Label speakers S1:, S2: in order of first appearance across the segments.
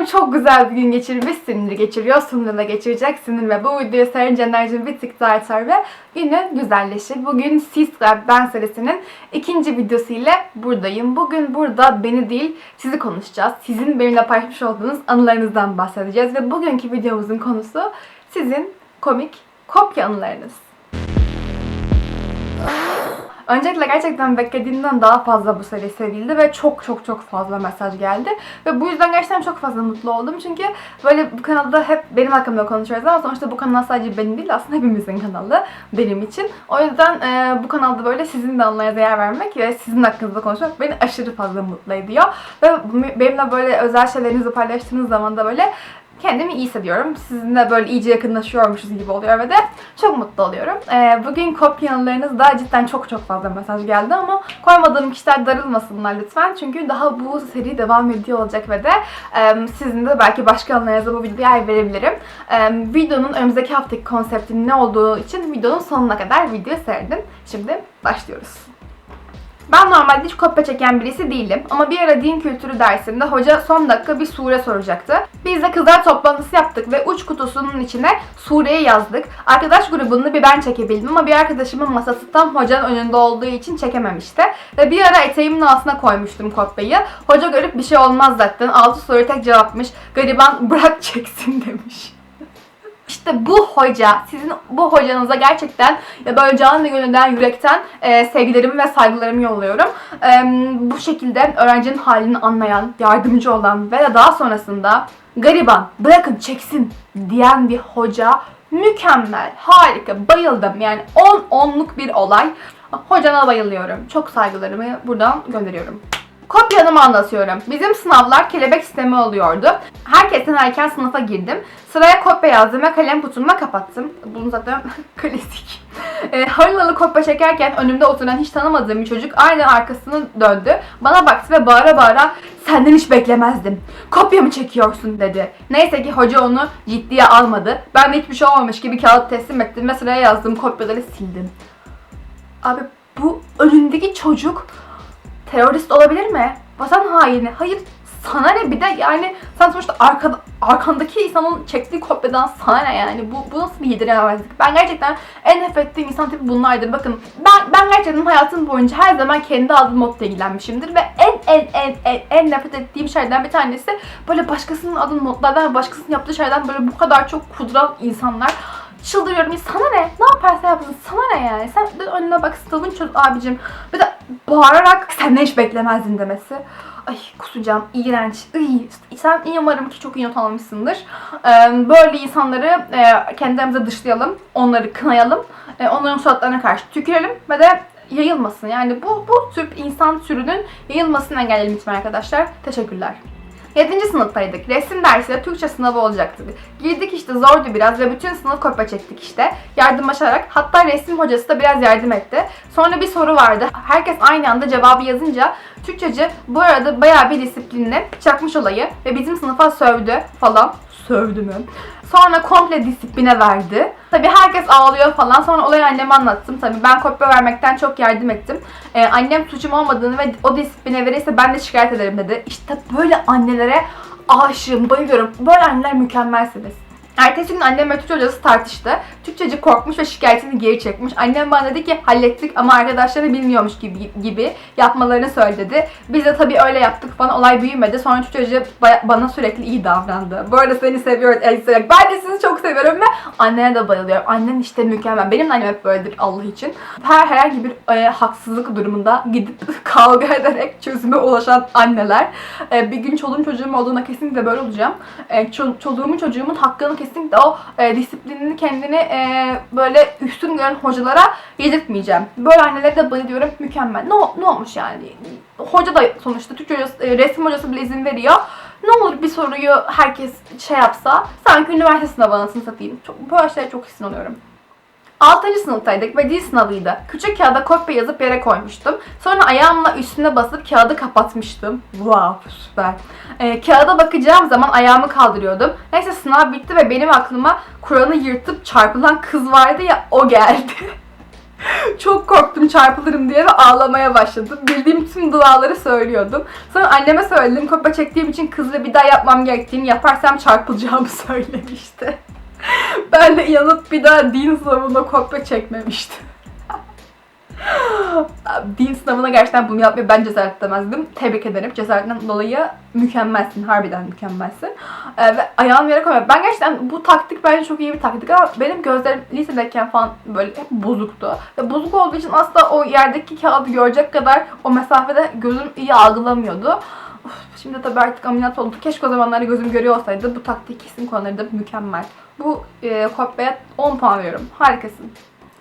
S1: Umarım çok güzel bir gün geçirmişsindir, geçiriyorsundur da geçireceksindir ve bu videoyu seyredince enerjin bir tık daha artar ve günün güzelleşir. Bugün ve Ben serisinin ikinci videosu ile buradayım. Bugün burada beni değil sizi konuşacağız. Sizin benimle paylaşmış olduğunuz anılarınızdan bahsedeceğiz ve bugünkü videomuzun konusu sizin komik kopya anılarınız. Öncelikle gerçekten beklediğimden daha fazla bu seri sevildi ve çok çok çok fazla mesaj geldi. Ve bu yüzden gerçekten çok fazla mutlu oldum. Çünkü böyle bu kanalda hep benim hakkımda konuşuyoruz ama sonuçta bu kanal sadece benim değil aslında hepimizin kanalı benim için. O yüzden e, bu kanalda böyle sizin de anılarınıza yer vermek ve sizin hakkınızda konuşmak beni aşırı fazla mutlu ediyor. Ve benimle böyle özel şeylerinizi paylaştığınız zaman da böyle kendimi iyi hissediyorum. Sizinle böyle iyice yakınlaşıyormuşuz gibi oluyor ve de çok mutlu oluyorum. Ee, bugün kopyalarınızda cidden çok çok fazla mesaj geldi ama koymadığım kişiler darılmasınlar lütfen. Çünkü daha bu seri devam ediyor olacak ve de e, sizin de belki başka anılarınıza bu videoya yer verebilirim. E, videonun önümüzdeki haftaki konseptinin ne olduğu için videonun sonuna kadar video seyredin. Şimdi başlıyoruz. Ben normalde hiç kopya çeken birisi değilim ama bir ara din kültürü dersinde hoca son dakika bir sure soracaktı. Biz de kızlar toplantısı yaptık ve uç kutusunun içine sureyi yazdık. Arkadaş grubunu bir ben çekebildim ama bir arkadaşımın masası tam hocanın önünde olduğu için çekememişti. Ve bir ara eteğimin altına koymuştum kopyayı. Hoca görüp bir şey olmaz zaten. Altı soru tek cevapmış. Gariban bırak çeksin demiş. İşte bu hoca, sizin bu hocanıza gerçekten ya böyle canlı gönülden, yürekten e, sevgilerimi ve saygılarımı yolluyorum. E, bu şekilde öğrencinin halini anlayan, yardımcı olan ve daha sonrasında gariban, bırakın çeksin diyen bir hoca mükemmel, harika, bayıldım. Yani 10 onluk bir olay. Hocana bayılıyorum. Çok saygılarımı buradan gönderiyorum. Kopyanımı anlatıyorum. Bizim sınavlar kelebek sistemi oluyordu. Herkesten erken sınıfa girdim. Sıraya kopya yazdım ve kalem kutumla kapattım. Bunu zaten klasik. E, harinalı kopya çekerken önümde oturan hiç tanımadığım bir çocuk aynen arkasını döndü. Bana baktı ve bağıra bağıra senden hiç beklemezdim. Kopya mı çekiyorsun dedi. Neyse ki hoca onu ciddiye almadı. Ben de hiçbir şey olmamış gibi kağıt teslim ettim ve sıraya yazdığım kopyaları sildim. Abi bu önündeki çocuk terörist olabilir mi? Vatan haini. Hayır sana ne bir de yani sen sonuçta arka, arkandaki insanın çektiği kopyadan sana ne yani bu, bu nasıl bir yediremezlik ben gerçekten en nefret ettiğim insan tipi bunlardır bakın ben ben gerçekten hayatım boyunca her zaman kendi aldığım modla ilgilenmişimdir ve en en en en en nefret ettiğim şeylerden bir tanesi böyle başkasının adını notlardan başkasının yaptığı şeylerden böyle bu kadar çok kuduran insanlar çıldırıyorum. Ya sana ne? Ne yaparsa yapsın. Sana ne yani? Sen de önüne bak sınavını çöz abicim. Bir de bağırarak senden hiç beklemezdin demesi. Ay kusacağım. iğrenç. Iy. Sen iyi umarım ki çok iyi not almışsındır. Böyle insanları kendimize dışlayalım. Onları kınayalım. Onların suratlarına karşı tükürelim ve de yayılmasın. Yani bu, bu tür insan türünün yayılmasını engelleyelim lütfen arkadaşlar. Teşekkürler. 7. sınıftaydık. Resim dersiyle Türkçe sınavı olacaktı. Girdik işte zordu biraz ve bütün sınıf kopya çektik işte. Yardımlaşarak. Hatta resim hocası da biraz yardım etti. Sonra bir soru vardı. Herkes aynı anda cevabı yazınca Türkçeci bu arada bayağı bir disiplinle çakmış olayı ve bizim sınıfa sövdü falan. Sövdü? Sonra komple disipline verdi. Tabi herkes ağlıyor falan. Sonra olayı anneme anlattım. Tabi ben kopya vermekten çok yardım ettim. Ee, annem suçum olmadığını ve o disipline verirse ben de şikayet ederim dedi. İşte böyle annelere aşığım, bayılıyorum. Böyle anneler mükemmelsiniz. Ertesi gün annem ve Türkçe hocası tartıştı. Türkçeci korkmuş ve şikayetini geri çekmiş. Annem bana dedi ki hallettik ama arkadaşları bilmiyormuş gibi, gibi yapmalarını söyledi. Biz de tabii öyle yaptık falan olay büyümedi. Sonra Türkçeci bana sürekli iyi davrandı. Bu arada seni seviyoruz Elisa. Ben de sizi çok seviyorum ve annene de bayılıyorum. Annen işte mükemmel. Benim de annem hep böyledir Allah için. Her herhangi bir e, haksızlık durumunda gidip kavga ederek çözüme ulaşan anneler. E, bir gün çoluğum çocuğum olduğuna kesinlikle böyle olacağım. E, ço- çoluğumun çocuğumun hakkını kesinlikle o e, disiplinini kendini e, böyle üstün gören hocalara yedirtmeyeceğim. Böyle annelere de bayılıyorum. Mükemmel. Ne, ne olmuş yani? Hoca da sonuçta Türkçe hocası, e, resim hocası bile izin veriyor. Ne olur bir soruyu herkes şey yapsa sanki üniversite sınavı anasını satayım. Çok, böyle şeylere çok sinirleniyorum. 6. sınıftaydık ve dil sınavıydı. Küçük kağıda kopya yazıp yere koymuştum. Sonra ayağımla üstüne basıp kağıdı kapatmıştım. Wow süper. Ee, kağıda bakacağım zaman ayağımı kaldırıyordum. Neyse sınav bitti ve benim aklıma Kur'an'ı yırtıp çarpılan kız vardı ya o geldi. Çok korktum çarpılırım diye ve ağlamaya başladım. Bildiğim tüm duaları söylüyordum. Sonra anneme söyledim kopya çektiğim için kızla bir daha yapmam gerektiğini yaparsam çarpılacağımı söylemişti. Ben inanıp bir daha din sınavında kopya çekmemiştim. din sınavına gerçekten bunu yapmayı ben cesaret edemezdim. Tebrik ederim. Cesaretinden dolayı mükemmelsin. Harbiden mükemmelsin. Ee, ve ayağını yere koyma. Ben gerçekten bu taktik bence çok iyi bir taktik ama benim gözlerim lisedeyken falan böyle hep bozuktu. Ve bozuk olduğu için asla o yerdeki kağıdı görecek kadar o mesafede gözüm iyi algılamıyordu. Şimdi tabii artık ameliyat oldu. Keşke o zamanlarda gözüm görüyor olsaydı. Bu taktik kesin kullanırdı. Mükemmel. Bu e, kopyaya 10 puan veriyorum. Harikasın.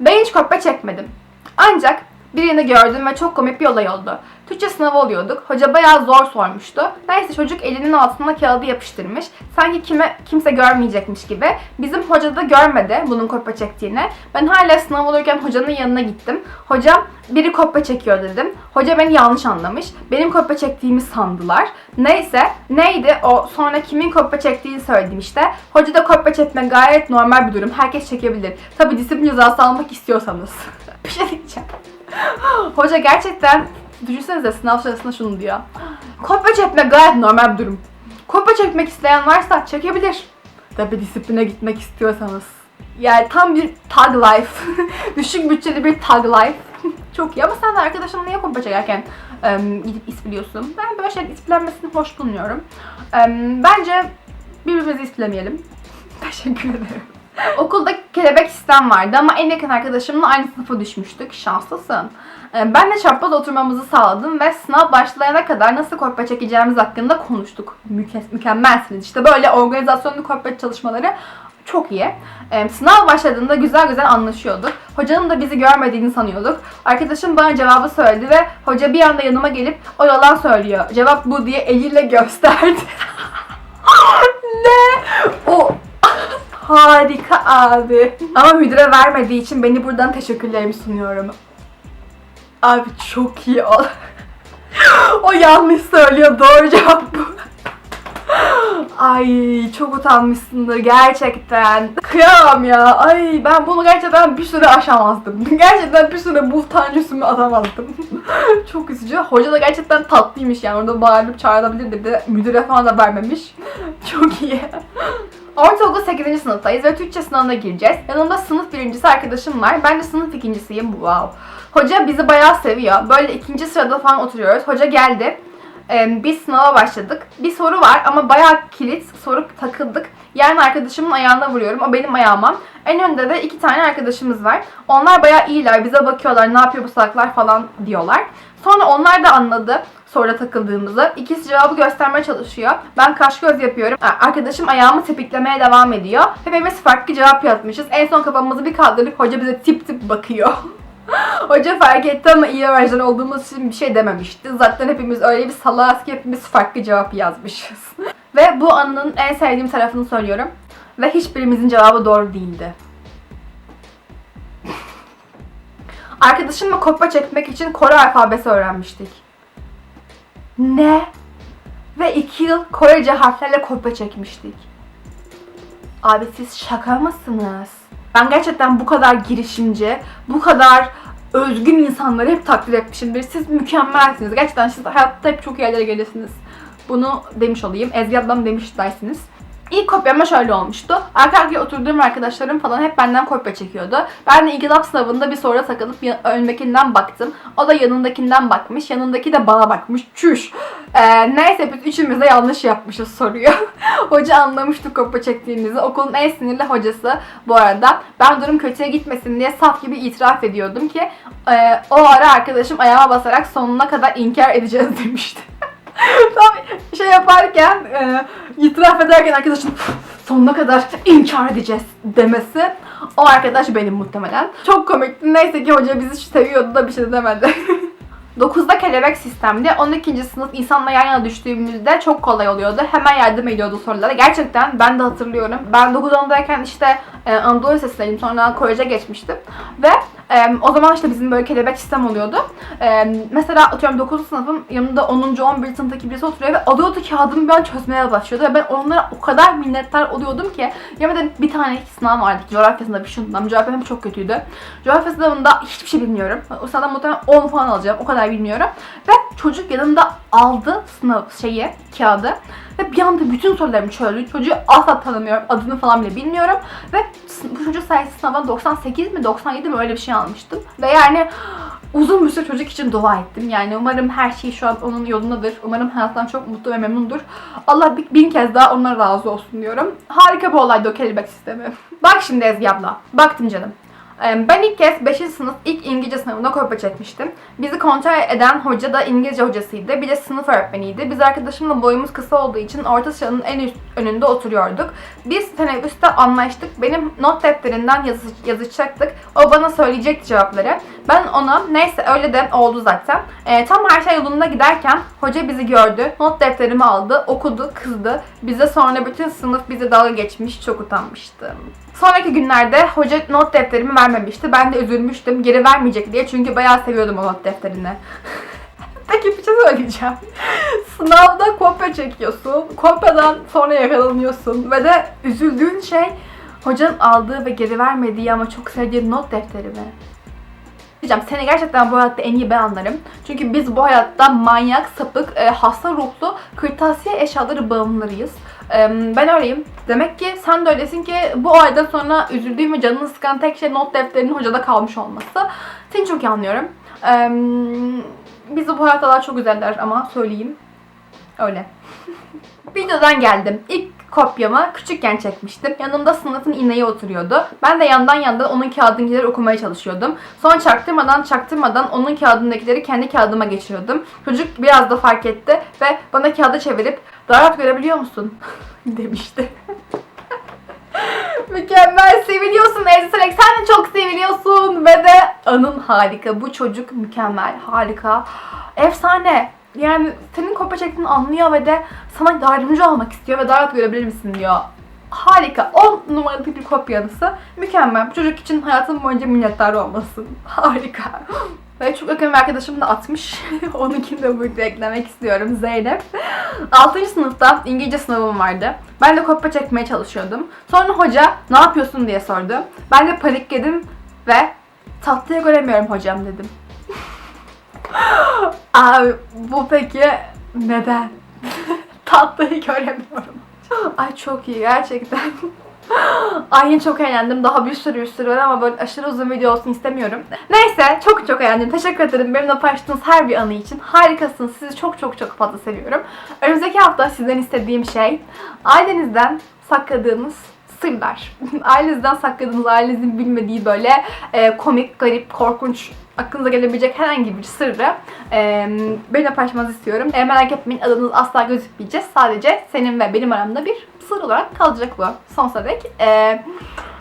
S1: Ben hiç kopya çekmedim. Ancak birini gördüm ve çok komik bir olay oldu. Türkçe sınavı oluyorduk. Hoca bayağı zor sormuştu. Neyse çocuk elinin altına kağıdı yapıştırmış. Sanki kime kimse görmeyecekmiş gibi. Bizim hoca da görmedi bunun kopya çektiğini. Ben hala sınav olurken hocanın yanına gittim. Hocam biri kopya çekiyor dedim. Hoca beni yanlış anlamış. Benim kopya çektiğimi sandılar. Neyse neydi o sonra kimin kopya çektiğini söyledim işte. Hoca da kopya çekme gayet normal bir durum. Herkes çekebilir. Tabi disiplin cezası almak istiyorsanız. bir şey diyeceğim. Hoca gerçekten düşünsenize sınav sırasında şunu diyor. Kopya çekme gayet normal bir durum. Kopya çekmek isteyen varsa çekebilir. Tabi disipline gitmek istiyorsanız. Yani tam bir tag life. Düşük bütçeli bir tag life. Çok iyi ama sen de arkadaşınla niye kopya çekerken em, gidip ispiliyorsun? Ben böyle şeylerin isplenmesini hoş bulmuyorum. Em, bence birbirimizi isplemeyelim. Teşekkür ederim. Okulda kelebek sistem vardı ama en yakın arkadaşımla aynı sınıfa düşmüştük. Şanslısın. Ee, Ben de çapraz oturmamızı sağladım ve sınav başlayana kadar nasıl kopya çekeceğimiz hakkında konuştuk. Müke- mükemmelsiniz. İşte böyle organizasyonlu kopya çalışmaları çok iyi. Ee, sınav başladığında güzel güzel anlaşıyorduk. Hocanın da bizi görmediğini sanıyorduk. Arkadaşım bana cevabı söyledi ve hoca bir anda yanıma gelip o yalan söylüyor. Cevap bu diye eliyle gösterdi. ne? O Harika abi. Ama müdüre vermediği için beni buradan teşekkürlerimi sunuyorum. Abi çok iyi ol. o yanlış söylüyor. Doğru cevap bu. Ay çok utanmışsındır gerçekten. Kıyamam ya. Ay ben bunu gerçekten bir süre aşamazdım. Gerçekten bir süre bu utancısımı atamazdım. çok üzücü. Hoca da gerçekten tatlıymış yani. Orada bağırıp çağırabilirdi. Bir de müdüre falan da vermemiş. Çok iyi. Ortaokul 8. sınıftayız ve Türkçe sınavına gireceğiz. Yanımda sınıf birincisi arkadaşım var. Ben de sınıf ikincisiyim. Wow. Hoca bizi bayağı seviyor. Böyle ikinci sırada falan oturuyoruz. Hoca geldi. Ee, biz sınava başladık. Bir soru var ama bayağı kilit. Soru takıldık. Yani arkadaşımın ayağına vuruyorum. O benim ayağıma. En önde de iki tane arkadaşımız var. Onlar bayağı iyiler. Bize bakıyorlar. Ne yapıyor bu salaklar falan diyorlar. Sonra onlar da anladı soruda takıldığımızı. İkisi cevabı göstermeye çalışıyor. Ben kaş göz yapıyorum. Arkadaşım ayağımı tepiklemeye devam ediyor. Hepimiz farklı cevap yazmışız. En son kafamızı bir kaldırdık. Hoca bize tip tip bakıyor. Hoca fark etti ama iyi öğrenciler olduğumuz için bir şey dememişti. Zaten hepimiz öyle bir salağız ki hepimiz farklı cevap yazmışız. Ve bu anının en sevdiğim tarafını söylüyorum. Ve hiçbirimizin cevabı doğru değildi. Arkadaşımla kopya çekmek için Kore alfabesi öğrenmiştik. Ne? Ve iki yıl Korece harflerle kopya çekmiştik. Abi siz şaka mısınız? Ben gerçekten bu kadar girişimci, bu kadar özgün insanları hep takdir etmişimdir. Siz mükemmelsiniz. Gerçekten siz hayatta hep çok yerlere gelirsiniz. Bunu demiş olayım. Ezgi ablam demiş dersiniz. İlk kopyama şöyle olmuştu. Arka arkaya oturduğum arkadaşlarım falan hep benden kopya çekiyordu. Ben de İngilizce sınavında bir soruya takılıp önündekinden baktım. O da yanındakinden bakmış. Yanındaki de bana bakmış. Çüş. Ee, neyse biz üçümüz de yanlış yapmışız soruyu. Hoca anlamıştı kopya çektiğimizi. Okulun en sinirli hocası bu arada. Ben durum kötüye gitmesin diye saf gibi itiraf ediyordum ki e, o ara arkadaşım ayağıma basarak sonuna kadar inkar edeceğiz demişti. Tam şey yaparken, e, itiraf ederken arkadaşın sonuna kadar inkar edeceğiz demesi. O arkadaş benim muhtemelen. Çok komikti. Neyse ki hoca bizi seviyordu da bir şey demedi. 9'da kelebek sistemdi. 12. sınıf insanla yan yana düştüğümüzde çok kolay oluyordu. Hemen yardım ediyordu sorulara. Gerçekten ben de hatırlıyorum. Ben 9-10'dayken işte e, Anadolu Lisesi'ndeydim. Sonra Korece geçmiştim. Ve Ee, o zaman işte bizim böyle kelebek sistem oluyordu. Ee, mesela atıyorum 9. sınıfım yanımda 10. 11. sınıftaki birisi oturuyor ve alıyordu kağıdımı ben çözmeye başlıyordu. Ve ben onlara o kadar minnettar oluyordum ki. Ya bir bir tane sınav vardı coğrafya sınavı şu sınavım. Coğrafya çok kötüydü. Coğrafya sınavında hiçbir şey bilmiyorum. O sınavdan muhtemelen 10 falan alacağım. O kadar bilmiyorum. Ve çocuk yanımda aldı sınav şeyi, kağıdı. Ve bir anda bütün sorularımı çözdü. Çocuğu asla tanımıyorum. Adını falan bile bilmiyorum. Ve bu çocuk sayesinde sınavdan 98 mi 97 mi öyle bir şey almıştım. Ve yani uzun bir süre çocuk için dua ettim. Yani umarım her şey şu an onun yolundadır. Umarım hayattan çok mutlu ve memnundur. Allah bir, bin kez daha ondan razı olsun diyorum. Harika bir olaydı o kelebek sistemi. Bak şimdi Ezgi abla. Baktım canım. Ben ilk kez 5. sınıf ilk İngilizce sınavında kopya çekmiştim. Bizi kontrol eden hoca da İngilizce hocasıydı. Bir de sınıf öğretmeniydi. Biz arkadaşımla boyumuz kısa olduğu için orta sıranın en üst önünde oturuyorduk. Biz teneffüste anlaştık. Benim not defterinden yazı, yazacaktık. O bana söyleyecekti cevapları. Ben ona neyse öyle de oldu zaten. Ee, tam her şey yolunda giderken hoca bizi gördü. Not defterimi aldı, okudu, kızdı. Bize sonra bütün sınıf bize dalga geçmiş. Çok utanmıştım. Sonraki günlerde hoca not defterimi vermemişti. Ben de üzülmüştüm. Geri vermeyecek diye. Çünkü bayağı seviyordum o not defterini. Peki bir şey söyleyeceğim. Sınavda kopya çekiyorsun. Kopyadan sonra yakalanıyorsun. Ve de üzüldüğün şey hocanın aldığı ve geri vermediği ama çok sevdiği not defteri mi? Diyeceğim seni gerçekten bu hayatta en iyi ben anlarım. Çünkü biz bu hayatta manyak, sapık, e, hasta ruhlu, kırtasiye eşyaları bağımlılarıyız. Ben öyleyim. Demek ki sen de öylesin ki bu aydan sonra üzüldüğüm ve canını sıkan tek şey not defterinin hocada kalmış olması. Seni çok iyi anlıyorum. Bizi bu hayatta daha çok güzeller ama söyleyeyim. Öyle. Videodan geldim. İlk kopyamı küçükken çekmiştim. Yanımda sınıfın ineği oturuyordu. Ben de yandan yandan onun kağıdındakileri okumaya çalışıyordum. Sonra çaktırmadan çaktırmadan onun kağıdındakileri kendi kağıdıma geçiriyordum. Çocuk biraz da fark etti ve bana kağıdı çevirip daha rahat görebiliyor musun? demişti. Mükemmel seviliyorsun Ezrek. Sen de çok seviliyorsun. Ve de anın harika. Bu çocuk mükemmel. Harika. Efsane. Yani senin kopya çektiğini anlıyor ve de sana yardımcı olmak istiyor ve daha rahat görebilir misin diyor. Harika. 10 numaralı bir kopya anısı. Mükemmel. Bu çocuk için hayatım boyunca minnettar olmasın. Harika. Ve çok yakın bir arkadaşım da atmış. Onunkini de burada eklemek istiyorum. Zeynep. 6. sınıfta İngilizce sınavım vardı. Ben de kopya çekmeye çalışıyordum. Sonra hoca ne yapıyorsun diye sordu. Ben de panikledim ve tahtaya göremiyorum hocam dedim. Abi bu peki neden? Tatlıyı göremiyorum. Ay çok iyi gerçekten. Ay yine çok eğlendim. Daha bir sürü bir sürü var ama böyle aşırı uzun video olsun istemiyorum. Neyse çok çok eğlendim. Teşekkür ederim benimle paylaştığınız her bir anı için. Harikasınız. Sizi çok çok çok fazla seviyorum. Önümüzdeki hafta sizden istediğim şey ailenizden sakladığınız sırlar. ailenizden sakladığınız, ailenizin bilmediği böyle e, komik, garip, korkunç aklınıza gelebilecek herhangi bir sırrı e, benimle paylaşmanızı istiyorum. E, merak etmeyin adınız asla gözükmeyecek. Sadece senin ve benim aramda bir sır olarak kalacak bu sonsuza dek. E,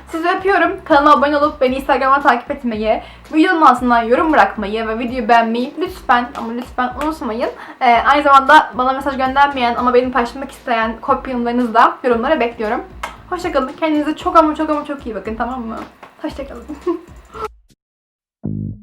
S1: sizi öpüyorum. Kanalıma abone olup beni Instagram'a takip etmeyi, videonun altından yorum bırakmayı ve videoyu beğenmeyi lütfen ama lütfen unutmayın. E, aynı zamanda bana mesaj göndermeyen ama benim paylaşmak isteyen kopyalarınızı da yorumlara bekliyorum. Hoşçakalın. Kendinize çok ama çok ama çok iyi bakın tamam mı? Hoşçakalın.